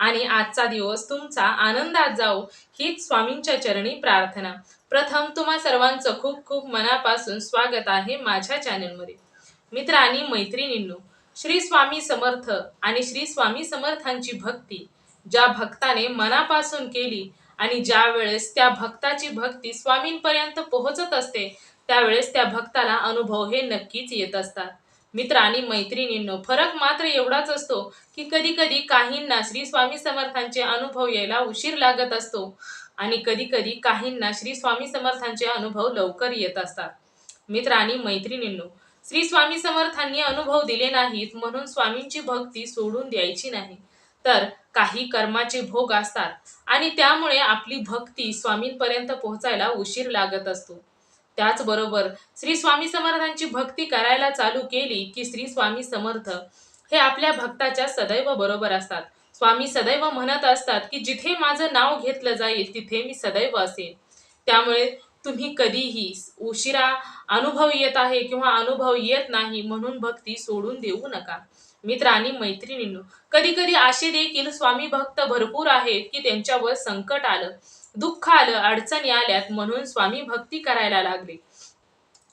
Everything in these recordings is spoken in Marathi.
आणि आजचा दिवस तुमचा आनंदात जाऊ हीच स्वामींच्या चरणी प्रार्थना. प्रथम तुम्हा सर्वांचं खूप खूप मनापासून स्वागत आहे माझ्या चॅनलमध्ये. मित्र आणि मैत्रिणींनो श्री स्वामी समर्थ आणि श्री स्वामी समर्थांची भक्ती ज्या भक्ताने मनापासून केली आणि ज्या वेळेस त्या भक्ताची भक्ती स्वामींपर्यंत पोहोचत असते त्यावेळेस त्या भक्ताला अनुभव हे नक्कीच येत असतात. मित्र आणि मैत्रिणींनो फरक मात्र एवढाच असतो की कधी कधी काहींना श्री स्वामी समर्थांचे अनुभव यायला उशीर लागत असतो आणि कधी कधी काहींना श्री स्वामी समर्थांचे अनुभव लवकर येत असतात. मित्र आणि मैत्रिणींनो श्री स्वामी समर्थांनी अनुभव दिले नाहीत म्हणून स्वामींची भक्ती सोडून द्यायची नाही. तर काही कर्माचे भोग असतात आणि त्यामुळे आपली भक्ती स्वामींपर्यंत पोहोचायला उशीर लागत असतो. त्याचबरोबर श्री स्वामी समर्थांची भक्ती करायला चालू केली की श्री स्वामी समर्थ हे आपल्या भक्ताच्या सदैव बरोबर असतात. स्वामी सदैव म्हणत असतात की जिथे माझं नाव घेतलं जाईल तिथे मी सदैव असेल त्यामुळे तुम्ही कधीही उशिरा अनुभव येत आहे किंवा अनुभव येत नाही म्हणून भक्ती सोडून देऊ नका. मित्र आणि मैत्रिणींनो कधी कधी असे देखील स्वामी भक्त भरपूर आहेत की त्यांच्यावर संकट आलं. दुःख आलं अडचणी आल्यात म्हणून स्वामी भक्ती करायला लागले.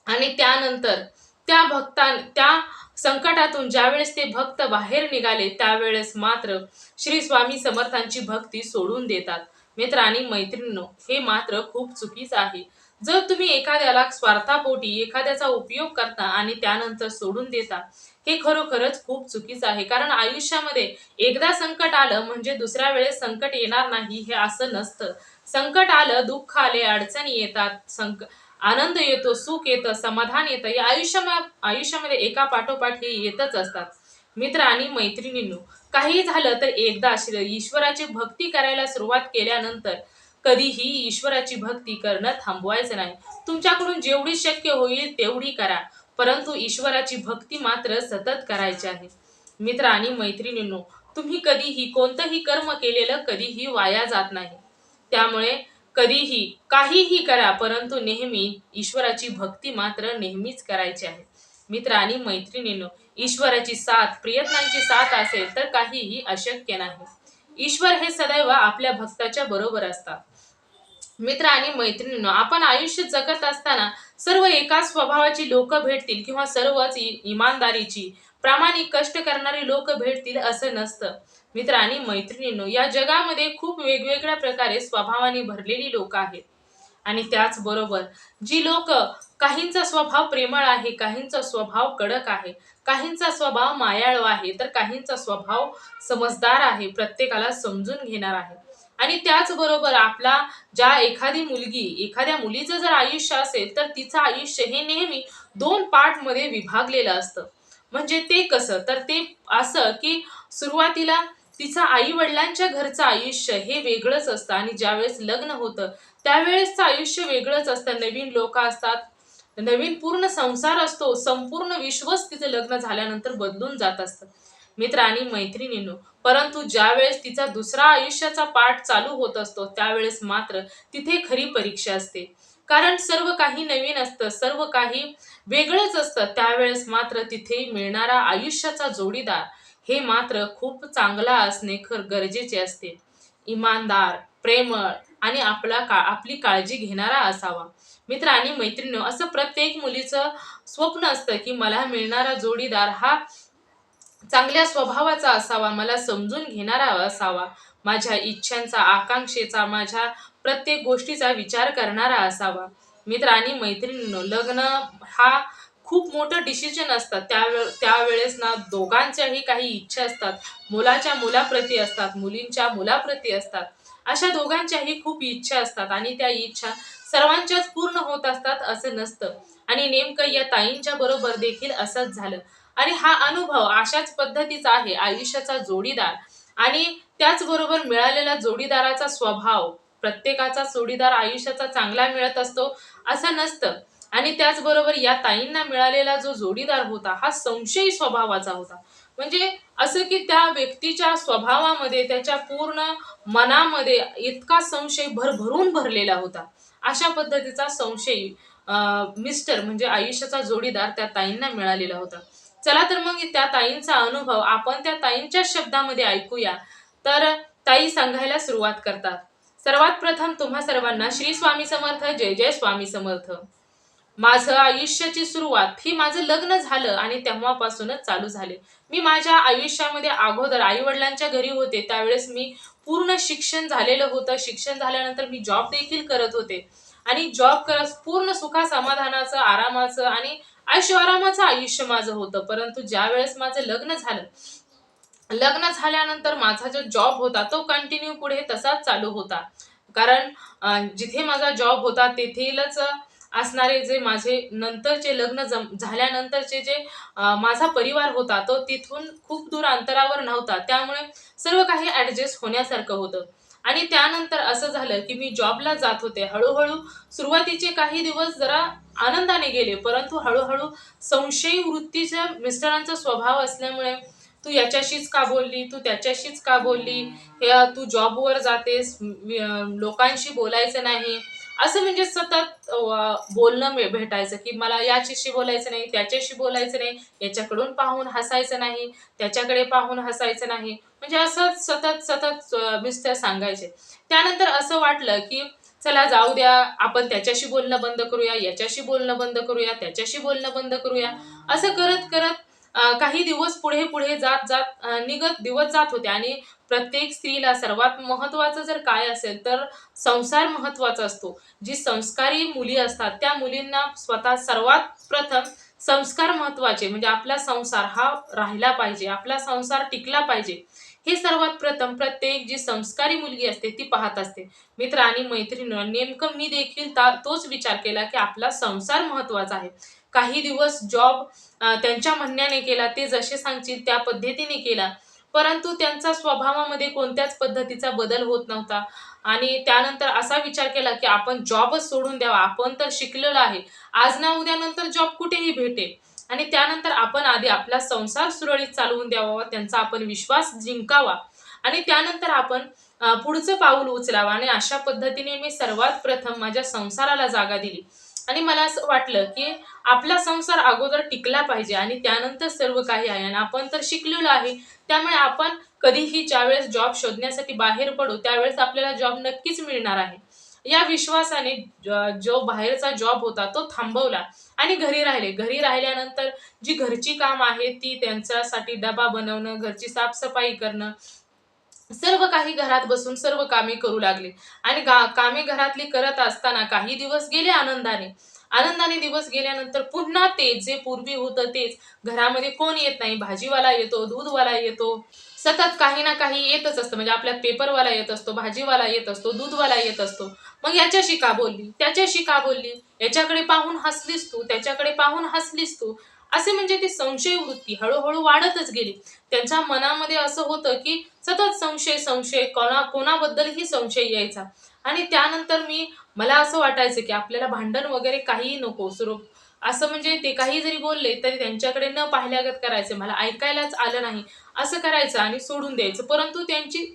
आणि त्यानंतर त्या भक्तां त्या संकटातून ज्यावेळेस ते भक्त बाहेर निघाले त्यावेळेस मात्र श्री स्वामी समर्थांची भक्ती सोडून देतात. मित्र आणि मैत्रिणींनो हे मात्र खूप चुकीचं आहे. जर तुम्ही एखाद्याला स्वार्थापोटी एखाद्याचा उपयोग करता आणि त्यानंतर सोडून देता हे खरोखरच खूप चुकीचं आहे. कारण आयुष्यामध्ये एकदा संकट आलं म्हणजे दुसऱ्या वेळेस संकट येणार नाही हे असं नसतं. संकट आलं दुःख आले अडचणी येतात संक आनंद येतो सुख येतं समाधान येतं या आयुष्या आयुष्यामध्ये एका पाठोपाठ हे येतच असतात. मित्र आणि मैत्रिणींनो काही झालं तर एकदा श्री- ईश्वराची भक्ती करायला सुरुवात केल्यानंतर कधीही ईश्वराची भक्ती करणं थांबवायचं नाही. तुमच्याकडून जेवढी शक्य होईल तेवढी करा परंतु ईश्वराची भक्ती मात्र सतत करायची आहे. मित्र आणि मैत्रिणींनो तुम्ही कधीही कोणतंही कर्म केलेलं कधीही वाया जात नाही. त्यामुळे कधीही काहीही करा परंतु नेहमी ईश्वराची भक्ती मात्र नेहमीच करायची आहे. मित्र आणि मैत्रिणींनो ईश्वराची साथ प्रयत्नांची साथ असेल तर काहीही अशक्य नाही. ईश्वर हे सदैव आपल्या भक्ताच्या बरोबर असतात. मित्र आणि मैत्रिणींनो आपण आयुष्य जगत असताना सर्व एकाच स्वभावाची लोक भेटतील किंवा सर्वच इमानदारीची प्रामाणिक कष्ट करणारे लोक भेटतील असं नसतं. मित्र आणि मैत्रिणींनो या जगामध्ये खूप वेगवेगळ्या प्रकारे स्वभावाने भरलेली लोक आहेत. आणि त्याचबरोबर जी लोक काहींचा स्वभाव प्रेमळ आहे काहींचा स्वभाव कडक आहे काहींचा स्वभाव मायाळू आहे तर काहींचा स्वभाव समजदार आहे प्रत्येकाला समजून घेणार आहे. आणि त्याचबरोबर आपला ज्या एखादी मुलगी एखाद्या मुलीचं जर आयुष्य असेल तर तिचं आयुष्य हे नेहमी दोन पार्टमध्ये विभागलेलं असतं. म्हणजे ते कसं? तर ते असं की सुरुवातीला तिचं आई वडिलांच्या घरचं आयुष्य हे वेगळंच असतं आणि ज्यावेळेस लग्न होतं त्यावेळेसचं आयुष्य वेगळंच असतं. नवीन लोक असतात नवीन पूर्ण संसार असतो संपूर्ण विश्वच तिचं लग्न झाल्यानंतर बदलून जात असतं. मित्र आणि मैत्रिणींनो परंतु ज्यावेळेस तिचा दुसरा आयुष्याचा पाठ चालू होत असतो त्यावेळेस मात्र तिथे खरी परीक्षा असते. कारण सर्व काही नवीन असतं सर्व काही वेगळंच असतं. त्यावेळेस मात्र तिथे मिळणारा आयुष्याचा जोडीदार हे मात्र खूप चांगला असणे खर गरजेचे असते. इमानदार प्रेमळ आणि आपला का आपली काळजी घेणारा असावा. मित्र आणि मैत्रिणी असं प्रत्येक मुलीचं स्वप्न असतं की मला मिळणारा जोडीदार हा चांगल्या स्वभावाचा असावा मला समजून घेणारा असावा माझ्या इच्छांचा आकांक्षेचा माझ्या प्रत्येक गोष्टीचा विचार करणारा असावा. मित्र आणि मैत्रिणींनो लग्न हा खूप मोठं डिसिजन असतं. त्यावे त्यावेळेस ना दोघांच्याही काही इच्छा असतात. मुलाच्या मुलाप्रती असतात मुलींच्या मुलाप्रती असतात. अशा दोघांच्याही खूप इच्छा असतात आणि त्या इच्छा सर्वांच्याच पूर्ण होत असतात असं नसतं. आणि नेमकं या ताईंच्या बरोबर देखील असंच झालं. आणि हा अनुभव अशाच पद्धतीचा आहे आयुष्याचा जोडीदार. आणि त्याचबरोबर मिळालेला जोडीदाराचा स्वभाव. प्रत्येकाचा जोडीदार आयुष्याचा चांगला मिळत असतो असं नसतं. आणि त्याचबरोबर या ताईंना मिळालेला जो जोडीदार होता हा संशयी स्वभावाचा होता. म्हणजे असं की त्या व्यक्तीच्या स्वभावामध्ये त्याच्या पूर्ण मनामध्ये इतका संशय भरभरून भरलेला होता. अशा पद्धतीचा संशयी मिस्टर म्हणजे आयुष्याचा जोडीदार त्या ताईंना मिळालेला होता. चला तर मग त्या ताईंचा अनुभव आपण त्या ताईंच्या शब्दामध्ये ऐकूया. तर ताई सांगायला सुरुवात करतात. सर्वात प्रथम तुम्हा सर्वांना श्री स्वामी समर्थ जय जय स्वामी समर्थ. माझं आयुष्याची सुरुवात ही माझं लग्न झालं आणि तेव्हापासूनच चालू झाले. मी माझ्या आयुष्यामध्ये अगोदर आई वडिलांच्या घरी होते त्यावेळेस मी पूर्ण शिक्षण झालेलं होतं. शिक्षण झाल्यानंतर मी जॉब देखील करत होते. आणि जॉब करत पूर्ण सुखा समाधानाचं आरामाचं आणि ऐशोआरामाचं आयुष्य माझं होतं. परंतु ज्या वेळेस माझं लग्न झालं लग्न झाल्यानंतर माझा जो जॉब होता तो कंटिन्यू पुढे तसाच चालू होता. कारण जिथे माझा जॉब होता तेथीलच असणारे जे माझे नंतरचे लग्न जम झाल्यानंतरचे जे माझा परिवार होता तो तिथून खूप दूर अंतरावर नव्हता. त्यामुळे सर्व काही ॲडजस्ट होण्यासारखं होतं. आणि त्यानंतर असं झालं की मी जॉबला जात होते. हळूहळू सुरुवातीचे काही दिवस जरा आनंदाने गेले परंतु हळूहळू संशयी वृत्तीच्या मिस्टरांचा स्वभाव असल्यामुळे तू याच्याशीच का बोलली? तू त्याच्याशीच का बोलली? हे तू जॉबवर जातेस लोकांशी बोलायचं नाही. असं म्हणजे सतत बोलणं भेटायचं की मला याच्याशी बोलायचं नाही त्याच्याशी बोलायचं नाही याच्याकडून पाहून हसायचं नाही त्याच्याकडे पाहून हसायचं नाही. म्हणजे असं सतत सतत अ, मिस्टर सांगायचे. त्यानंतर असं वाटलं की चला जाऊ द्या आपण त्याच्याशी बोलणं बंद करूया याच्याशी बोलणं बंद करूया त्याच्याशी बोलणं बंद करूया. असं करत करत काही दिवस पुढे पुढे जात जात निघत दिवस जात होते. आणि प्रत्येक स्त्रीला सर्वात महत्त्वाचं जर काय असेल तर संसार महत्त्वाचा असतो. जी संस्कारी मुली असतात त्या मुलींना स्वतः सर्वात प्रथम संस्कार महत्त्वाचे. म्हणजे आपला संसार हा राहिला पाहिजे आपला संसार टिकला पाहिजे. हे सर्वात प्रथम प्रत्येक जी संस्कारी मुलगी असते ती पाहत असते. मित्र आणि मैत्रिणी नेमकं मी देखील ता- तोच विचार केला की आपला संसार महत्त्वाचा आहे. काही दिवस जॉब त्यांच्या म्हणण्याने केला ते जसे सांगतील त्या पद्धतीने केला. परंतु त्यांचा स्वभावामध्ये कोणत्याच पद्धतीचा बदल होत नव्हता. आणि त्यानंतर असा विचार केला की आपण जॉबच सोडून द्यावा आपण तर शिकलेलो आहे. आज ना उद्यानंतर जॉब कुठेही भेटेल. आणि त्यानंतर आपण आधी आपला संसार सुरळीत चालवून द्यावा त्यांचा आपण विश्वास जिंकावा. आणि त्यानंतर आपण पुढचं पाऊल उचलावं. आणि अशा पद्धतीने मी सर्वात प्रथम माझ्या संसाराला जागा दिली. आणि मला असं वाटलं की आपला संसार अगोदर टिकला पाहिजे आणि त्यानंतर सर्व काही आहे. आणि आपण तर शिकलेलो आहे. त्यामुळे आपण कधीही ज्यावेळेस जॉब शोधण्यासाठी बाहेर पडू त्यावेळेस आपल्याला जॉब नक्कीच मिळणार आहे. या विश्वासाने जो बाहेरचा जॉब होता तो थांबवला. आणि घरी राहिले. घरी राहिल्यानंतर जी घरची काम आहे ती त्यांच्यासाठी डबा बनवणं घरची साफसफाई करणं सर्व काही घरात बसून सर्व कामे करू लागले. आणि गा कामे घरातली करत असताना काही दिवस गेले आनंदाने. आनंदाने दिवस गेल्यानंतर पुन्हा तेच जे पूर्वी होतं तेच. घरामध्ये कोण येत नाही? भाजीवाला येतो दूधवाला येतो. सतत काही ना काही येतच असतं. म्हणजे आपल्यात पेपरवाला येत असतो भाजीवाला येत असतो दूधवाला येत असतो. मग याच्याशी का बोलली? त्याच्याशी का बोलली? याच्याकडे पाहून हसलीस तू त्याच्याकडे पाहून हसलीस तू? असे म्हणजे ती संशय वृत्ती हळूहळू वाढतच गेली. त्यांच्या मनामध्ये असं होतं की सतत संशय संशय कोणा कोणाबद्दलही संशय यायचा. आणि त्यानंतर मी मला असं वाटायचं की आपल्याला भांडण वगैरे काहीही नको स्वरूप असं म्हणजे ते काही जरी बोलले तरी त्यांच्याकडे न पाहिल्यागत करायचं. मला ऐकायलाच आलं नाही. असं करायचं आणि सोडून द्यायचं. परंतु त्यांची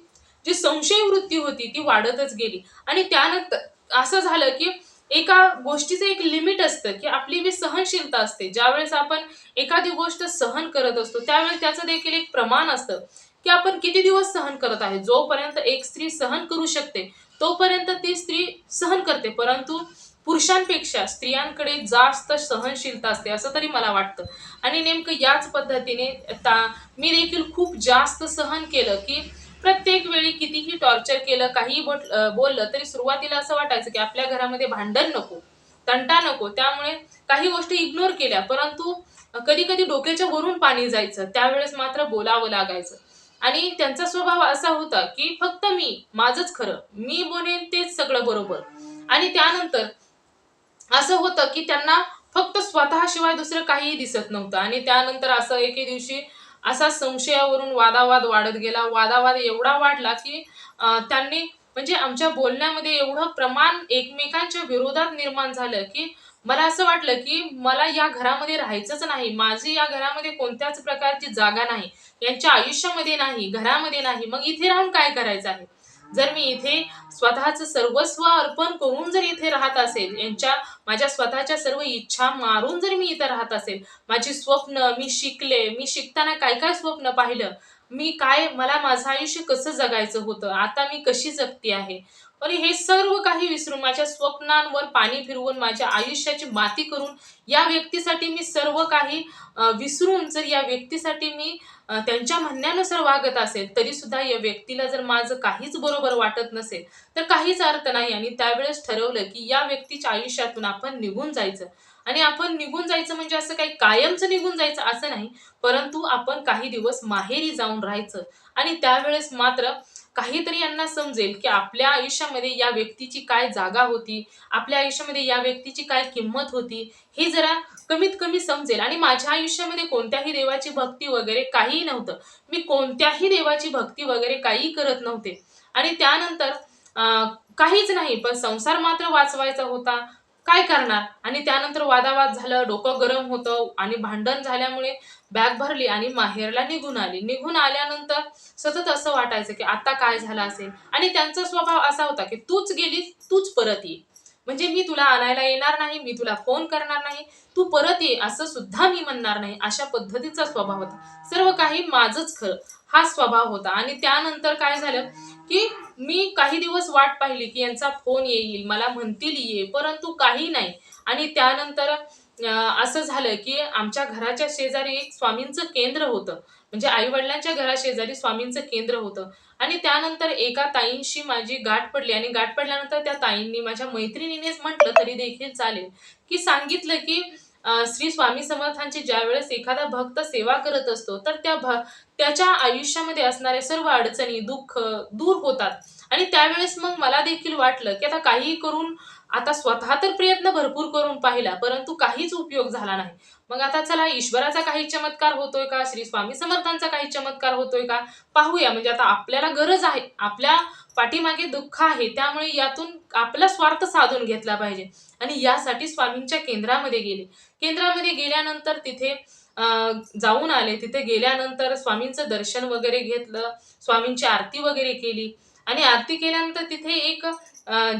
जी संशय वृत्ती होती ती वाढतच गेली. आणि त्यानंतर असं झालं की एका गोष्टीचं एक लिमिट असतं की आपली जी सहनशीलता असते ज्यावेळेस आपण एखादी गोष्ट सहन करत असतो त्यावेळेस त्याचं देखील एक प्रमाण असतं की आपण किती दिवस सहन करत आहे. जोपर्यंत एक स्त्री सहन करू शकते तोपर्यंत ती स्त्री सहन करते. परंतु पुरुषांपेक्षा स्त्रियांकडे जास्त सहनशीलता असते असं तरी मला वाटतं. आणि नेमकं याच पद्धतीने ता मी देखील खूप जास्त सहन केलं की प्रत्येक वेळी कितीही टॉर्चर केलं काही बोट बोललं तरी सुरुवातीला असं वाटायचं की आपल्या घरामध्ये भांडण नको तंटा नको. त्यामुळे काही गोष्टी इग्नोर केल्या परंतु कधी कधी डोक्याच्या वरून पाणी जायचं त्यावेळेस मात्र बोलावं लागायचं. आणि त्यांचा स्वभाव असा होता की फक्त मी माझंच खरं मी बोलेन तेच सगळं बरोबर. आणि त्यानंतर असं होतं की त्यांना फक्त स्वतःशिवाय दुसरं काहीही दिसत नव्हतं. आणि त्यानंतर असं एके दिवशी असा संशयावरून वादावाद वाढत गेला. वादावाद एवढा वाढला की त्यांनी म्हणजे आमच्या बोलण्यामध्ये एवढं प्रमाण एकमेकांच्या विरोधात निर्माण झालं की मला असं वाटलं की मला या घरामध्ये राहायचंच नाही. माझी या घरामध्ये कोणत्याच प्रकारची जागा नाही. यांच्या आयुष्यामध्ये नाही घरामध्ये नाही. मग इथे राहून काय करायचं आहे? जर मी इथे स्वतःचं सर्वस्व अर्पण करून जर इथे राहत असेल यांच्या माझ्या स्वतःच्या सर्व इच्छा मारून जर मी इथे राहत असेल माझी स्वप्न मी शिकले मी शिकताना काय काय स्वप्न पाहिलं मी काय मला माझं आयुष्य कसं जगायचं होतं आता मी कशी जगते आहे? आणि हे सर्व काही विसरून माझ्या स्वप्नांवर पाणी फिरवून माझ्या आयुष्याची माती करून या व्यक्तीसाठी मी सर्व काही विसरून जर या व्यक्तीसाठी मी त्यांच्या म्हणण्यानुसार वागत असेल तरी सुद्धा या व्यक्तीला जर माझं काहीच बरोबर वाटत नसेल तर काहीच अर्थ नाही. आणि त्यावेळेस ठरवलं की या व्यक्तीच्या आयुष्यातून आपण निघून जायचं. आणि आपण निघून जायचं म्हणजे असं काही कायमचं निघून जायचं असं नाही परंतु आपण काही दिवस माहेरी जाऊन राहायचं. आणि त्यावेळेस मात्र काहीतरी यांना समजेल की आपल्या आयुष्यामध्ये या व्यक्तीची काय जागा होती आपल्या आयुष्यामध्ये या व्यक्तीची काय किंमत होती हे जरा कमीत कमी समजेल. आणि माझ्या आयुष्यामध्ये कोणत्याही देवाची भक्ती वगैरे काहीही नव्हतं. मी कोणत्याही देवाची भक्ती वगैरे काही करत नव्हते. आणि त्यानंतर काहीच नाही पण संसार मात्र वाचवायचा होता. काय करणार? आणि त्यानंतर वादावाद झालं डोकं गरम होतं आणि भांडण झाल्यामुळे बॅग भरली आणि माहेरला निघून आली. निघून आल्यानंतर सतत असं वाटायचं की आता काय झालं असेल? आणि त्यांचा स्वभाव असा होता की तूच गेली तूच परत ये. म्हणजे मी तुला आणायला येणार नाही मी तुला फोन करणार नाही तू परत ये असं सुद्धा मी म्हणणार नाही. अशा पद्धतीचा स्वभाव होता. सर्व काही माझंच खरं. हा स्वभाव होता. आणि त्यानंतर काय झालं की मी काही दिवस वाट पाहिली की यांचा फोन येईल मला म्हणतील ये परंतु काही नाही. आणि त्यानंतर असं झालं की आमच्या घराच्या शेजारी एक स्वामींचं केंद्र होतं. म्हणजे आई वडिलांच्या स्वामींचं केंद्र होतं. आणि त्यानंतर एका ताईंशी माझी गाठ पडली आणि गाठ पडल्यानंतर त्या ताईंनी माझ्या मैत्रिणीनेच म्हटलं तरी देखील चालेल की सांगितलं की श्री स्वामी समर्थांची ज्यावेळेस एखादा भक्त सेवा करत असतो तर त्या भ त्याच्या आयुष्यामध्ये असणाऱ्या सर्व अडचणी दुःख दूर होतात. आणि त्यावेळेस मग मला देखील वाटलं की आता काही करून आता स्वतः तर प्रयत्न भरपूर करून पाहिला परंतु काहीच उपयोग झाला नाही. मग आता चला ईश्वराचा काही चमत्कार होतोय का? श्री स्वामी समर्थांचा काही चमत्कार होतोय का? पाहूया. म्हणजे आता आपल्याला गरज आहे आपल्या पाठीमागे दुःख आहे त्यामुळे यातून आपला स्वार्थ साधून घेतला पाहिजे. आणि यासाठी स्वामींच्या केंद्रामध्ये गेले. केंद्रामध्ये गेल्यानंतर तिथे जाऊन आले. तिथे गेल्यानंतर स्वामींचं दर्शन वगैरे घेतलं स्वामींची आरती वगैरे केली. आणि आरती केल्यानंतर तिथे एक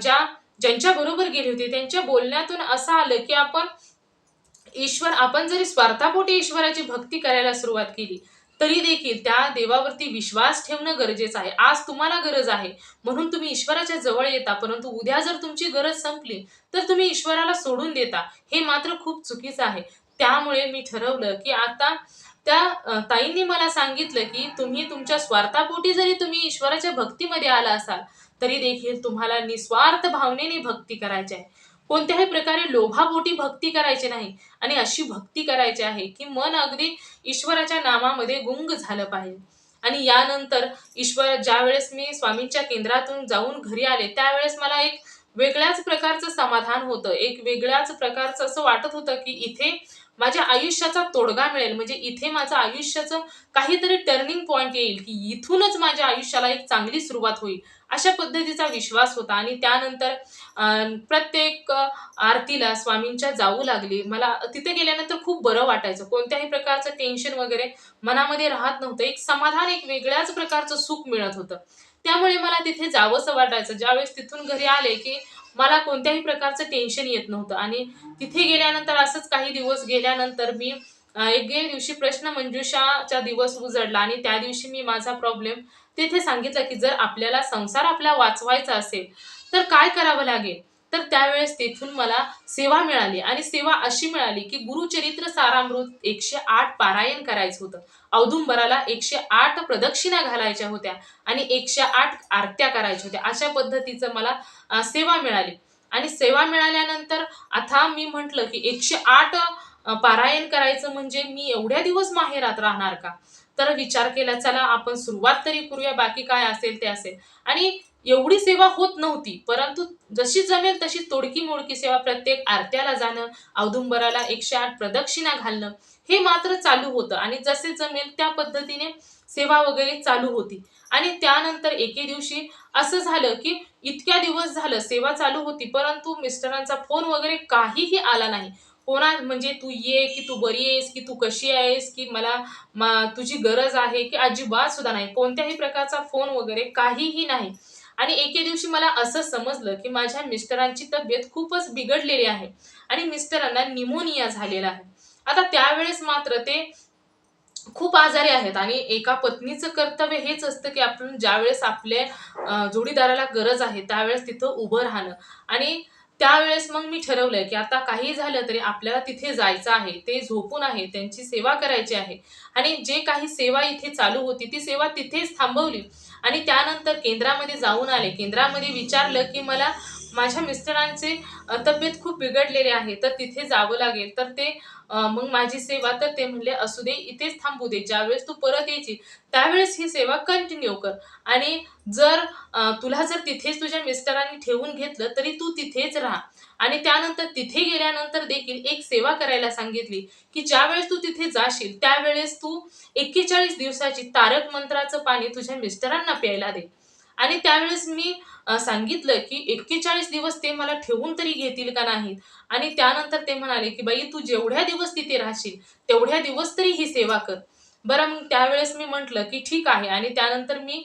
ज्या ज्यांच्या बरोबर गेली होती त्यांच्या बोलण्यातून असं आलं की आपण ईश्वर आपण जरी स्वार्थापोटी ईश्वराची भक्ती करायला सुरुवात केली तरी देखील त्या देवावरती विश्वास ठेवणं गरजेचं आहे. आज तुम्हाला गरज आहे. म्हणून तुम्ही ईश्वराच्या जवळ येता परंतु उद्या जर तुमची गरज संपली तर तुम्ही ईश्वराला सोडून देता. हे मात्र खूप चुकीचं आहे. त्यामुळे मी ठरवलं की आता त्या ताईंनी मला सांगितलं की तुम्ही तुमच्या स्वार्थापोटी जरी तुम्ही ईश्वराच्या भक्तीमध्ये आला असाल तरी देखील तुम्हाला निस्वार्थ भावनेने भक्ती करायची आहे. कोणत्याही प्रकारे लोभापोटी भक्ती करायची नाही आणि अशी भक्ती करायची आहे की मन अगदी ईश्वराच्या नामामध्ये गुंग झालं पाहिजे. आणि यानंतर ईश्वर ज्या वेळेस मी स्वामींच्या केंद्रातून जाऊन घरी आले त्यावेळेस मला एक वेगळ्याच प्रकारचं समाधान होतं. एक वेगळ्याच प्रकारचं असं वाटत होतं की इथे माझ्या आयुष्याचा तोडगा मिळेल. म्हणजे इथे माझं आयुष्याचं काहीतरी टर्निंग पॉईंट येईल की इथूनच माझ्या आयुष्याला एक चांगली सुरुवात होईल अशा पद्धतीचा विश्वास होता. आणि त्यानंतर प्रत्येक आरतीला स्वामींच्या जाऊ लागली. मला तिथे गेल्यानंतर खूप बरं वाटायचं. कोणत्याही प्रकारचं टेन्शन वगैरे मनामध्ये राहत नव्हतं. एक समाधान एक वेगळ्याच प्रकारचं सुख मिळत होतं. त्यामुळे मला तिथे जावंसं वाटायचं. ज्यावेळेस तिथून घरी आले की मला कोणत्याही प्रकारचं टेन्शन येत नव्हतं. आणि तिथे गेल्यानंतर असंच काही दिवस गेल्यानंतर मी एके दिवशी प्रश्न मंजुषाचा दिवस उजडला आणि त्या दिवशी मी माझा प्रॉब्लेम तिथे सांगितला की जर आपल्याला संसार आपला वाचवायचा असेल तर काय करावं लागेल? तर त्यावेळेस तेथून मला सेवा मिळाली आणि सेवा अशी मिळाली की गुरुचरित्र सारामृत एकशे आठ पारायण करायचं होतं. औदुंबराला एकशे आठ प्रदक्षिणा घालायच्या होत्या आणि एकशे आठ आरत्या करायच्या होत्या. अशा पद्धतीचं मला सेवा मिळाली. आणि सेवा मिळाल्यानंतर आता मी म्हटलं की एकशे आठ पारायण करायचं म्हणजे मी एवढ्या दिवस माहेरात राहणार का? तर विचार केला चला आपण सुरुवात तरी करूया बाकी काय असेल ते असेल. आणि एवढी सेवा होत नव्हती. परंतु जशी जमेल तशी तोडकी मोडकी सेवा प्रत्येक आरत्याला जाणं औदुंबराला एकशे आठ प्रदक्षिणा घालणं हे मात्र चालू होतं. आणि जसे जमेल त्या पद्धतीने सेवा वगैरे चालू होती. आणि त्यानंतर एके दिवशी असं झालं की इतक्या दिवस झालं सेवा चालू होती परंतु मिस्टरांचा फोन वगैरे काहीही आला नाही. कोणा म्हणजे तू ये की तू बरी आहेस की तू कशी आहेस की मला मा- तुझी गरज आहे की अजिबात सुद्धा नाही. कोणत्याही प्रकारचा फोन वगैरे काहीही नाही. आणि एके दिवशी मला असं समजलं की माझ्या मिस्टरांची तब्येत खूपच बिघडलेली आहे आणि मिस्टरांना निमोनिया झालेला आहे. आता त्यावेळेस मात्र ते खूप आजारी आहेत आणि एका पत्नीचं कर्तव्य हेच असतं की आपण ज्यावेळेस आपल्या जोडीदाराला गरज आहे त्यावेळेस तिथं उभं राहणं. आणि त्यावेळेस मग मी ठरवलंय की आता काही झालं तरी आपल्याला तिथे जायचं आहे ते झोपून आहे त्यांची सेवा करायची आहे. आणि जे काही सेवा इथे चालू होती ती सेवा तिथेच थांबवली. आणि त्यानंतर केंद्रामध्ये जाऊन आले. केंद्रामध्ये विचारलं की मला माझ्या मिस्टरांचे तब्येत खूप बिघडलेले आहे तर तिथे जावं लागेल. तर ते मग माझी सेवा तर ते म्हणले असू दे इथेच थांबू दे ज्यावेळेस तू परत यायची त्यावेळेस ही सेवा कंटिन्यू कर. आणि जर तुला जर तिथेच तुझ्या मिस्टरांनी ठेवून घेतलं तरी तू तिथेच राहा. आणि त्यानंतर तिथे गेल्यानंतर देखील एक सेवा करायला सांगितली की ज्यावेळेस तू तिथे जाशील त्यावेळेस तू एक्केचाळीस दिवसाची तारक मंत्राचं पाणी तुझ्या मिस्टरांना प्यायला दे. आणि त्यावेळेस मी सांगितलं की एक्केचाळीस दिवस ते मला ठेवून तरी घेतील का नाहीत? आणि त्यानंतर ते म्हणाले की बाई तू जेवढ्या दिवस तिथे राहशील तेवढ्या दिवस तरी ही सेवा कर. बरं मग त्यावेळेस मी म्हटलं की ठीक आहे. आणि त्यानंतर मी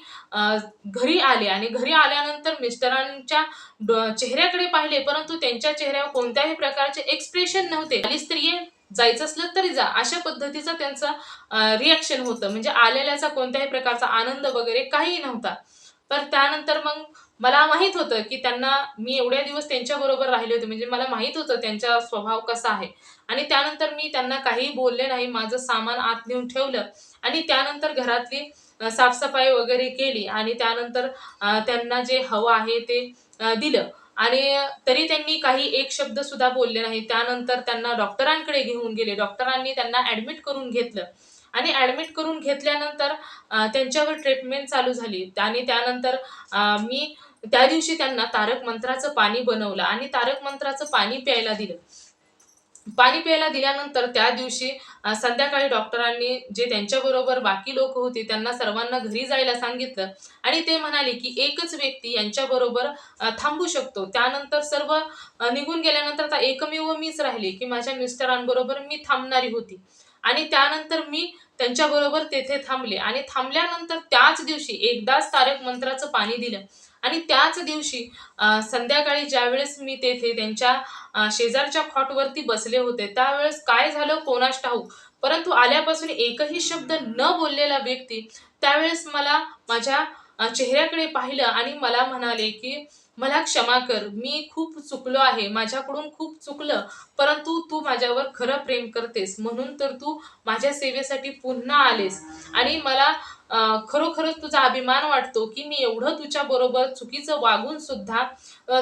घरी आले. आणि घरी आल्यानंतर मिस्टरांच्या चेहऱ्याकडे पाहिले. परंतु त्यांच्या चेहऱ्यावर कोणत्याही प्रकारचे एक्सप्रेशन नव्हते. आणि स्त्रिये जायचं असलं तरी जा. अशा पद्धतीचं त्यांचं रिॲक्शन होतं. म्हणजे आलेल्याचा कोणत्याही प्रकारचा आनंद वगैरे काहीही नव्हता. तर त्यानंतर मग मला माहीत होतं की त्यांना मी एवढ्या दिवस त्यांच्याबरोबर राहिले होते. म्हणजे मला माहीत होतं त्यांचा स्वभाव कसा आहे. आणि त्यानंतर मी त्यांना काही बोलले नाही माझं सामान आत नेऊन ठेवलं आणि त्यानंतर घरातली साफसफाई वगैरे केली आणि त्यानंतर त्यांना जे हवं आहे ते दिलं. आणि तरी त्यांनी काही एक शब्द सुद्धा बोलले नाही. त्यानंतर त्यांना डॉक्टरांकडे घेऊन गेले. डॉक्टरांनी त्यांना ऍडमिट करून घेतलं. आणि ऍडमिट करून घेतल्यानंतर त्यांच्यावर ट्रीटमेंट चालू झाली. आणि त्यानंतर मी त्या दिवशी त्यांना तारक मंत्राचं पाणी बनवलं आणि तारक मंत्राचं पाणी प्यायला दिलं. पाणी प्यायला दिल्यानंतर त्या दिवशी संध्याकाळी डॉक्टरांनी जे त्यांच्याबरोबर बाकी लोक होते त्यांना सर्वांना घरी जायला सांगितलं आणि ते म्हणाले की एकच व्यक्ती यांच्याबरोबर थांबू शकतो. त्यानंतर सर्व निघून गेल्यानंतर आता एकमेव मीच राहिली की माझ्या मिस्टरांबरोबर मी थांबणारी होती. आणि त्यानंतर मी त्यांच्याबरोबर तेथे थांबले. आणि थांबल्यानंतर त्याच दिवशी एकदाच तारक मंत्राचं पाणी दिलं. आणि त्याच दिवशी संध्याकाळी ज्यावेळेस मी तेथे त्यांच्या शेजारच्या खॉटवरती बसले होते त्यावेळेस काय झालं कोणास ठाऊक. परंतु आल्यापासून एकही शब्द न बोललेला व्यक्ती त्यावेळेस मला माझ्या चेहऱ्याकडे पाहिलं आणि मला म्हणाले की मला क्षमा कर. मी खूप चुकलो आहे. माझ्याकडून खूप चुकलं परंतु तू माझ्यावर खरं प्रेम करतेस. म्हणून तर तू माझ्या सेवेसाठी पुन्हा आलेस. आणि मला खरोखरच तुझा अभिमान वाटतो की मी एवढं तुझ्या बरोबर चुकीचं वागून सुद्धा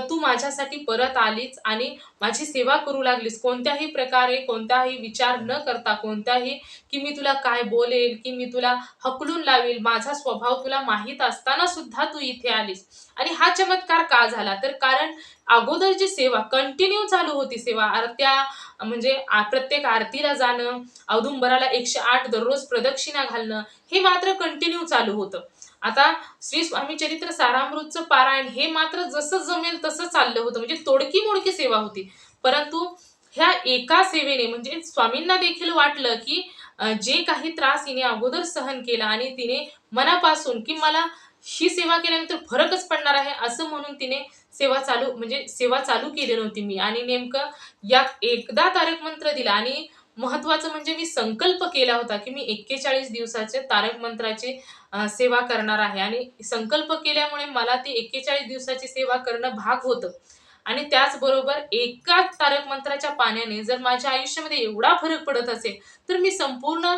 तू माझ्यासाठी परत आलीच आणि माझी सेवा करू लागलीस. कोणत्याही प्रकारे कोणताही विचार न करता कोणत्याही की मी तुला काय बोलेल की मी तुला हकलून लावेल माझा स्वभाव तुला माहीत असताना सुद्धा तू इथे आलीस. आणि हा चमत्कार का झाला? तर कारण अगोदरची सेवा कंटिन्यू चालू होती सेवा आरत्या म्हणजे प्रत्येक आरतीला जाणं औदुंबराला एकशे आठ दररोज प्रदक्षिणा घालणं हे मात्र कंटिन्यू चालू होतं. आता श्री स्वामी चरित्र सारामृतचं पारायण हे मात्र जसं जमेल तसं चाललं होतं. म्हणजे तोडकी मोडकी सेवा होती. परंतु ह्या एका सेवेने म्हणजे स्वामींना देखील वाटलं की जे काही त्रास हिने अगोदर सहन केला आणि तिने मनापासून की मला ही सेवा केल्यानंतर फरकच पडणार आहे असं म्हणून तिने सेवा चालू म्हणजे सेवा चालू केली नव्हती मी. आणि नेमकं या एकदा तारक मंत्र दिला आणि महत्वाचं म्हणजे मी संकल्प केला होता की मी एक्केचाळीस दिवसाचे तारक मंत्राची सेवा करणार आहे. आणि संकल्प केल्यामुळे मला ती एक्केचाळीस दिवसाची सेवा करणं भाग होतं. आणि त्याचबरोबर एका तारक मंत्राच्या पाण्याने जर माझ्या आयुष्यामध्ये एवढा फरक पडत असेल तर मी संपूर्ण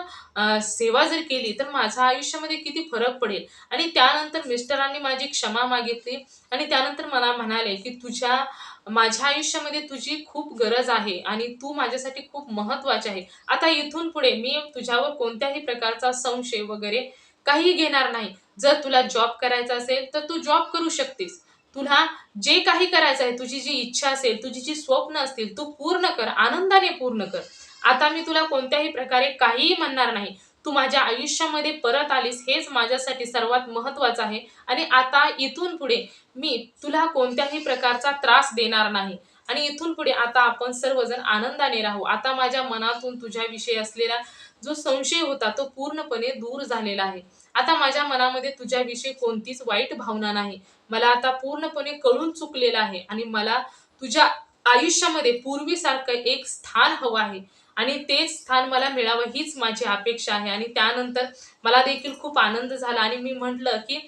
सेवा जर केली तर माझ्या आयुष्यामध्ये किती फरक पडेल? आणि त्यानंतर मिस्टरांनी माझी क्षमा मागितली आणि त्यानंतर मला म्हणाले की तुझ्या माझ्या आयुष्यामध्ये तुझी खूप गरज आहे आणि तू माझ्यासाठी खूप महत्त्वाची आहे. आता इथून पुढे मी तुझ्यावर कोणत्याही प्रकारचा संशय वगैरे काही घेणार नाही. जर तुला जॉब करायचा असेल तर तू जॉब करू शकतेस. तुला जे काही करायचं आहे तुझी जी इच्छा असेल तुझी जी स्वप्न असतील तू पूर्ण कर आनंदाने पूर्ण कर. आता मी तुला कोणत्याही प्रकारे काहीही म्हणणार नाही. तू माझ्या आयुष्यामध्ये परत आलीस हेच माझ्यासाठी सर्वात महत्वाचं आहे. आणि आता इथून पुढे मी तुला कोणत्याही प्रकारचा त्रास देणार नाही. आणि इथून पुढे आता आपण सर्वजण आनंदाने राहू. आता माझ्या मनातून तुझ्याविषयी असलेला जो संशय होता तो पूर्णपणे दूर झालेला आहे. आता माझ्या मनामध्ये तुझ्याविषयी कोणतीच वाईट भावना नाही. मला आता पूर्णपणे कळून चुकलेलं आहे आणि मला तुझ्या आयुष्यामध्ये पूर्वीसारखं एक स्थान हवं आहे. आणि तेच स्थान मला मिळावं हीच माझी अपेक्षा आहे. आणि त्यानंतर मला देखील खूप आनंद झाला आणि मी म्हटलं की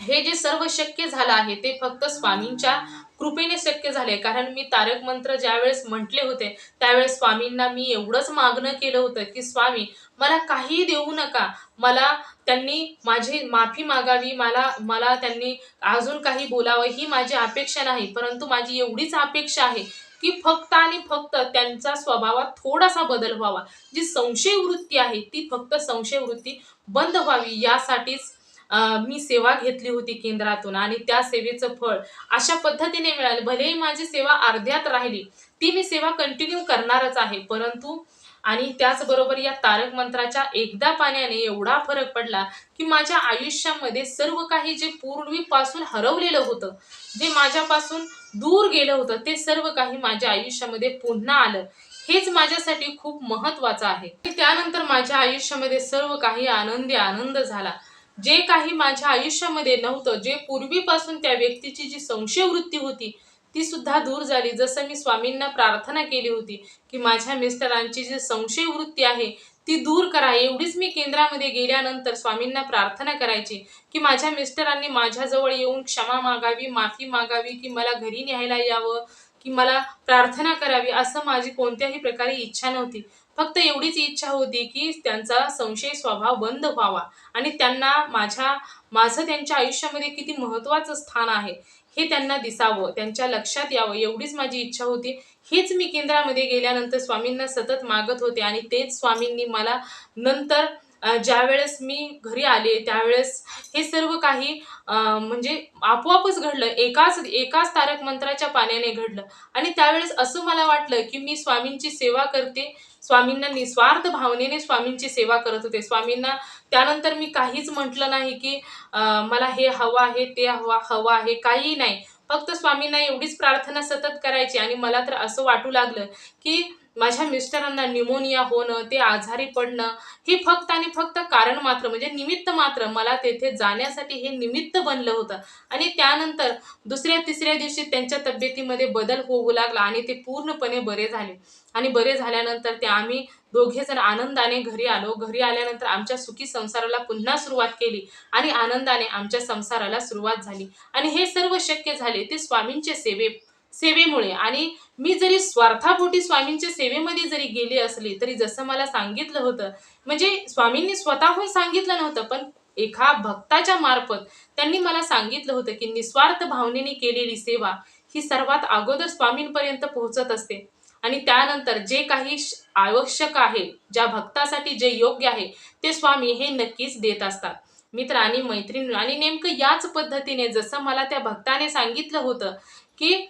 हे जे सर्व शक्य झालं आहे ते फक्त स्वामींच्या कृपेने शक्य झाले कारण मी तारक मंत्र ज्यावेळेस म्हटले होते त्यावेळेस स्वामींना मी एवढंच मागणं केलं होतं की स्वामी मला काही देऊ नका. मला त्यांनी माझी माफी मागावी मला मला त्यांनी अजून काही बोलावं ही माझी अपेक्षा नाही परंतु माझी एवढीच अपेक्षा आहे की फक्त आणि फक्त त्यांचा स्वभावात थोडासा बदल व्हावा. जी संशय वृत्ती आहे ती फक्त संशय वृत्ती बंद व्हावी यासाठीच मी सेवा घेतली होती केंद्रातून आणि त्या सेवेचं फळ अशा पद्धतीने मिळालं. भलेही माझी सेवा अर्ध्यात राहिली ती मी सेवा कंटिन्यू करणारच आहे परंतु आणि त्याचबरोबर या तारक मंत्राच्या एकदा पाण्याने एवढा फरक पडला की माझ्या आयुष्यामध्ये सर्व काही जे पूर्वीपासून हरवलेलं होतं जे माझ्यापासून दूर गेलं होतं ते सर्व काही माझ्या आयुष्यामध्ये पुन्हा आलं. हेच माझ्यासाठी खूप महत्वाचं आहे. त्यानंतर माझ्या आयुष्यामध्ये सर्व काही आनंदी आनंद झाला. जे काही माझ्या आयुष्यामध्ये नव्हतं जे पूर्वीपासून त्या व्यक्तीची जी संशय वृत्ती होती ती सुद्धा दूर झाली. जसं मी स्वामींना प्रार्थना केली होती की माझ्या मिस्टरांची जी संशय वृत्ती आहे ती दूर करा. एवढीच मी केंद्रामध्ये गेल्यानंतर स्वामींना प्रार्थना करायची की माझ्या मिस्टरांनी माझ्याजवळ येऊन क्षमा मागावी माफी मागावी की मला घरी न्यायला यावं की मला प्रार्थना करावी असं माझी कोणत्याही प्रकारे इच्छा नव्हती. फक्त एवढीच इच्छा होती की त्यांचा संशय स्वभाव बंद व्हावा आणि त्यांना माझ्या माझं त्यांच्या आयुष्यामध्ये किती महत्त्वाचं स्थान आहे. हे त्यांना दिसावं त्यांच्या लक्षात यावं एवढीच माझी इच्छा होती. हेच मी केंद्रामध्ये गेल्यानंतर स्वामींना सतत मागत होते आणि तेच स्वामींनी मला नंतर ज्यावेळेस मी घरी आले त्यावेळेस हे सर्व काही म्हणजे आपोआपच घडलं. एकाच एकाच तारक मंत्राच्या पाण्याने घडलं. आणि त्यावेळेस असं मला वाटलं की मी स्वामींची सेवा करते. स्वामींना निस्वार्थ भावनेने स्वामींची सेवा करत होते. स्वामींना त्यानंतर मी काहीच म्हटलं नाही की मला हे हवं आहे ते हवा हवं आहे काहीही नाही. फक्त स्वामींना एवढीच प्रार्थना सतत करायची आणि मला तर असं वाटू लागलं की माझ्या मिस्टरांना निमोनिया होणं ते आजारी पडणं हे फक्त आणि फक्त कारण मात्र म्हणजे निमित्त मात्र मला तेथे जाण्यासाठी हे निमित्त बनलं होतं. आणि त्यानंतर दुसऱ्या तिसऱ्या दिवशी त्यांच्या तब्येतीमध्ये बदल होऊ लागला आणि ते पूर्णपणे बरे झाले. आणि बरे झाल्यानंतर ते आम्ही दोघे जण आनंदाने घरी आलो. घरी आल्यानंतर आमच्या सुखी संसाराला पुन्हा सुरुवात केली आणि आनंदाने आमच्या संसाराला सुरुवात झाली. आणि हे सर्व शक्य झाले ते स्वामींचे सेवे सेवेमुळे. आणि मी जरी स्वार्थापोटी स्वामींच्या सेवेमध्ये जरी गेले असली तरी जसं मला सांगितलं होतं म्हणजे स्वामींनी स्वतःहून सांगितलं नव्हतं पण एका भक्ताच्या मार्फत त्यांनी मला सांगितलं होतं की निस्वार्थ भावनेने केलेली सेवा ही सर्वात अगोदर स्वामींपर्यंत पोहोचत असते. आणि त्यानंतर जे काही श- आवश्यक आहे ज्या भक्तासाठी जे योग्य आहे ते स्वामी हे नक्कीच देत असतात. मित्र आणि मैत्रिणी आणि नेमकं याच पद्धतीने जसं मला त्या भक्ताने सांगितलं होतं की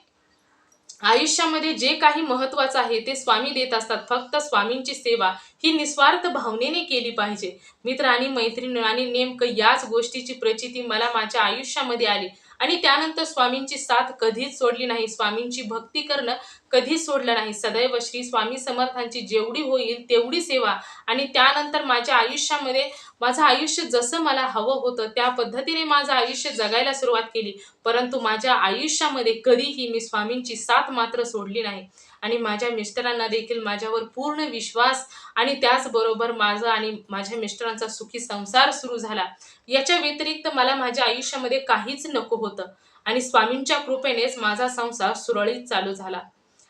आयुष्यामध्ये जे काही महत्वाचं आहे ते स्वामी देत असतात. फक्त स्वामींची सेवा ही निस्वार्थ भावनेने केली पाहिजे. मित्र आणि मैत्रिणी आणि नेमकं याच गोष्टीची प्रचिती मला माझ्या आयुष्यामध्ये आली. आणि त्यानंतर स्वामींची साथ कधीच सोडली नाही. स्वामींची भक्ती करणं कधीच सोडलं नाही. सदैव श्री स्वामी समर्थांची जेवढी होईल तेवढी सेवा. आणि त्यानंतर माझ्या आयुष्यामध्ये माझं आयुष्य जसं मला हवं होतं त्या पद्धतीने माझं आयुष्य जगायला सुरुवात केली. परंतु माझ्या आयुष्यामध्ये कधीही मी स्वामींची साथ मात्र सोडली नाही. आणि माझ्या मिस्टरांना देखील माझ्यावर पूर्ण विश्वास आणि त्याचबरोबर माझं आणि माझ्या मिस्टरांचा सुखी संसार सुरू झाला. याच्या व्यतिरिक्त मला माझ्या आयुष्यामध्ये काहीच नको होतं आणि स्वामींच्या कृपेनेच माझा संसार सुरळीत चालू झाला.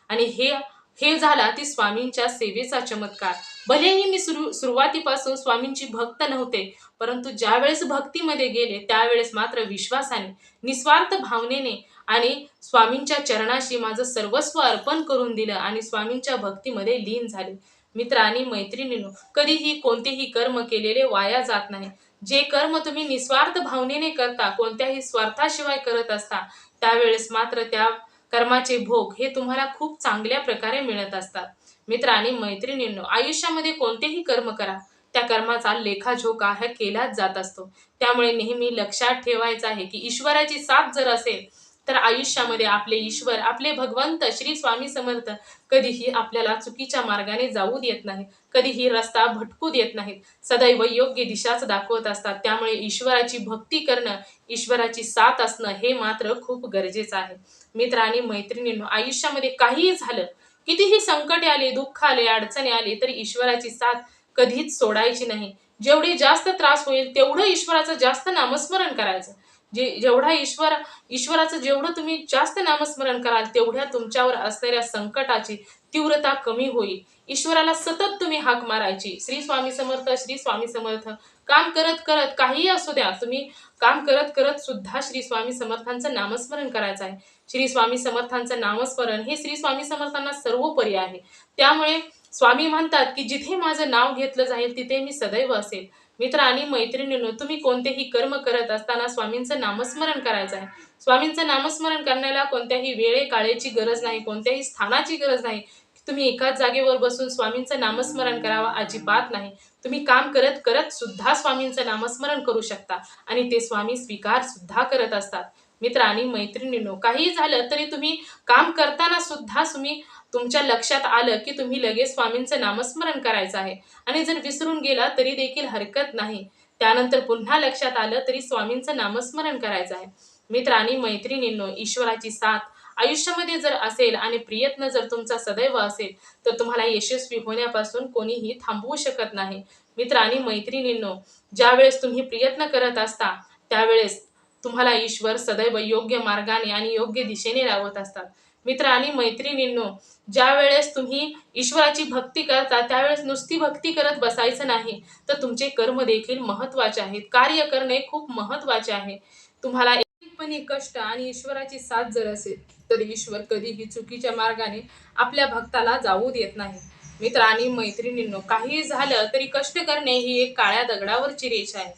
आणि हे हे झाला ती स्वामींच्या सेवेचा चमत्कार. भलेही मी सुरू सुरुवातीपासून स्वामींची भक्त नव्हते परंतु ज्यावेळेस भक्तीमध्ये गेले त्यावेळेस मात्र विश्वासाने निस्वार्थ भावनेने आणि स्वामींच्या चरणाशी माझं सर्वस्व अर्पण करून दिलं आणि स्वामींच्या भक्तीमध्ये लीन झाले. मित्र आणि मैत्रिणींनो कधीही कोणतेही कर्म केलेले वाया जात नाही. जे कर्म तुम्ही निस्वार्थ भावनेने करता कोणत्याही स्वार्थाशिवाय करत असता त्यावेळेस मात्र त्या कर्माचे भोग हे तुम्हाला खूप चांगल्या प्रकारे मिळत असतात. मित्र आणि मैत्रिणींनो आयुष्यामध्ये कोणतेही कर्म करा. त्या कर्माचा लेखाजोखा हा केलाच जात असतो. त्यामुळे नेहमी लक्षात ठेवायचं आहे की ईश्वराची साथ जर असेल तर आयुष्यामध्ये आपले ईश्वर आपले भगवंत श्री स्वामी समर्थ कधीही आपल्याला चुकीच्या मार्गाने जाऊ देत नाही कधीही रस्ता भटकू देत नाहीत. सदैव योग्य दिशाच दाखवत असतात. त्यामुळे ईश्वराची भक्ती करणं ईश्वराची साथ असणं हे मात्र खूप गरजेचं आहे. मित्र आणि मैत्रिणींनो आयुष्यामध्ये काहीही झालं कितीही संकटे आले दुःख आले अडचणी आले तरी ईश्वराची साथ कधीच सोडायची नाही. जेवढे जास्त त्रास होईल तेवढं ईश्वराचं जास्त नामस्मरण करायचं. जे जेवढा ईश्वर ईश्वराचं जेवढं तुम्ही जास्त नामस्मरण कराल तेवढ्या तुमच्यावर असलेल्या संकटाची तीव्रता कमी होईल. ईश्वराला सतत तुम्ही हाक मारायची. श्री स्वामी समर्थ श्री स्वामी समर्थ. काम करत करत काहीही असू द्या तुम्ही काम करत करत सुद्धा श्री स्वामी समर्थांचं नामस्मरण करायचं आहे. श्री स्वामी समर्थांचं नामस्मरण हे श्री स्वामी समर्थांना सर्वोपरी आहे. त्यामुळे स्वामी म्हणतात की जिथे माझं नाव घेतलं जाईल तिथे मी सदैव असेल. मित्र आणि मैत्रिणींनो तुम्ही कोणतेही कर्म करत असताना स्वामींचं नामस्मरण करायचं आहे. स्वामींचं नामस्मरण करण्याला कोणत्याही वेळे काळेची गरज नाही कोणत्याही स्थानाची गरज नाही. तुम्ही एकाच जागेवर बसून स्वामींचं नामस्मरण करावं अजिबात नाही. तुम्ही काम करत करत सुद्धा स्वामींचं नामस्मरण करू शकता आणि ते स्वामी स्वीकार सुद्धा करत असतात. मित्र आणि मैत्रिणींनो काही झालं तरी तुम्ही काम करताना सुद्धा तुम्ही तुमच्या लक्षात आलं की तुम्ही लगेच स्वामींचं नामस्मरण करायचं आहे. आणि जर विसरून गेला तरी देखील हरकत नाही. त्यानंतर पुन्हा लक्षात आलं तरी स्वामींचं नामस्मरण करायचं आहे. मित्र आणि मैत्रिणींनो ईश्वराची साथ आयुष्यामध्ये जर असेल आणि प्रयत्न जर तुमचा सदैव असेल तर तुम्हाला यशस्वी होण्यापासून कोणीही थांबवू शकत नाही. मित्र आणि मैत्रिणींनो ज्यावेळेस तुम्ही प्रयत्न करत असता त्यावेळेस तुम्हाला ईश्वर सदैव योग्य मार्गाने आणि योग्य दिशेने लावत असतात. मित्र आणि मैत्रिणींनो ज्या वेळेस तुम्ही ईश्वराची भक्ती करता त्यावेळेस नुसती भक्ती करत बसायचं नाही तर तुमचे कर्म देखील महत्त्वाचे आहेत. कार्य करणे खूप महत्त्वाचे आहे. तुम्हाला एकपणे कष्ट आणि ईश्वराची साथ जर असेल तर ईश्वर कधीही चुकीच्या मार्गाने आपल्या भक्ताला जाऊ देत नाही. मित्र आणि मैत्रिणींनो काही झालं तरी कष्ट करणे ही एक काळ्या दगडावरची रेष आहे.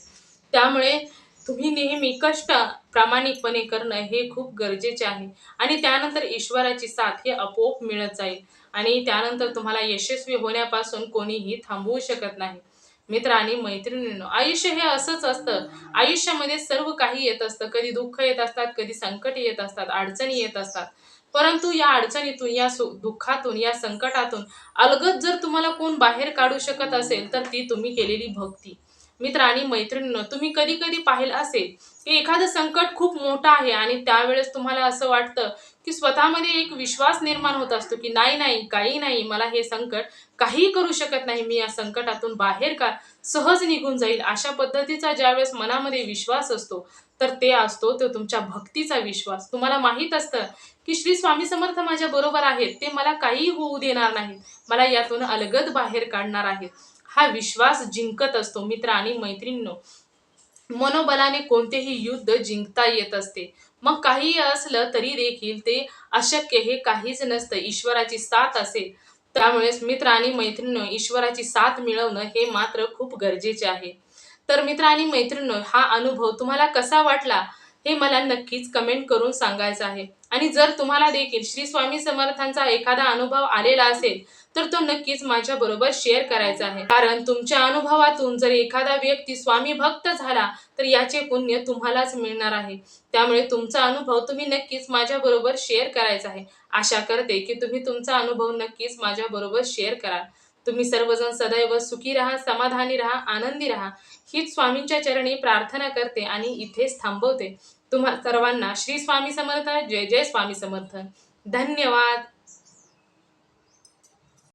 त्यामुळे तुम्ही नेहमी कष्ट प्रामाणिकपणे करणं हे खूप गरजेचे आहे. आणि त्यानंतर ईश्वराची साथ हे आपोआप मिळत जाईल. आणि त्यानंतर तुम्हाला यशस्वी होण्यापासून कोणीही थांबवू शकत नाही. मित्र आणि मैत्रिणींनो आयुष्य हे असंच असतं. आयुष्यामध्ये सर्व काही येत असतं. कधी दुःख येत असतात कधी संकट येत असतात अडचणी येत असतात. परंतु या अडचणीतून या सु दुःखातून या संकटातून अलगद जर तुम्हाला कोण बाहेर काढू शकत असेल तर ती तुम्ही केलेली भक्ती. मित्र आणि मैत्रिणीनं तुम्ही कधी कधी पाहिलं असेल की एखादं संकट खूप मोठं आहे आणि त्यावेळेस तुम्हाला असं वाटतं की स्वतःमध्ये एक विश्वास निर्माण होत असतो की नाही नाही काही नाही मला हे संकट काही करू शकत नाही मी या संकटातून बाहेर का? सहज निघून जाईल. अशा पद्धतीचा ज्यावेळेस मनामध्ये विश्वास असतो तर ते असतो तो तुमच्या भक्तीचा विश्वास. तुम्हाला माहीत असतं की श्री स्वामी समर्थ माझ्या बरोबर आहेत ते मला काही होऊ देणार नाहीत. मला यातून अलगद बाहेर काढणार आहेत. हा विश्वास जिंकत असतो मित्र आणि मैत्रिणींनो. मनोबलाने कोणतेही युद्ध जिंकता येत असते. मग काहीही असलं तरी देखील ते अशक्य हे काहीच नसतं ईश्वराची साथ असेल. त्यामुळेच मित्र आणि मैत्रिणींनो ईश्वराची साथ मिळवणं हे मात्र खूप गरजेचे आहे. तर मित्र आणि मैत्रिणींनो हा अनुभव तुम्हाला कसा वाटला हे मला नक्कीच कमेंट करून सांगायचं आहे. आणि जर तुम्हाला देखील श्री स्वामी समर्थांचा एखादा अनुभव आलेला असेल तर तो नक्कीच माझ्या बरोबर शेअर करायचा आहे. कारण तुमच्या अनुभवातून जर एखादा व्यक्ती स्वामी भक्त झाला तर याचे पुण्य तुम्हालाच मिळणार आहे. त्यामुळे तुमचा अनुभव तुम्ही नक्कीच माझ्या बरोबर शेअर करायचा आहे. आशा करते की तुम्ही तुमचा अनुभव नक्कीच माझ्या बरोबर शेअर करा तुम्ही सर्वजण सदैव सुखी राहा समाधानी राहा आनंदी राहा. हीच स्वामींच्या चरणी प्रार्थना करते आणि इथेच थांबवते. तुम्हा सर्वांना श्री स्वामी समर्थ जय जय स्वामी समर्थ. धन्यवाद.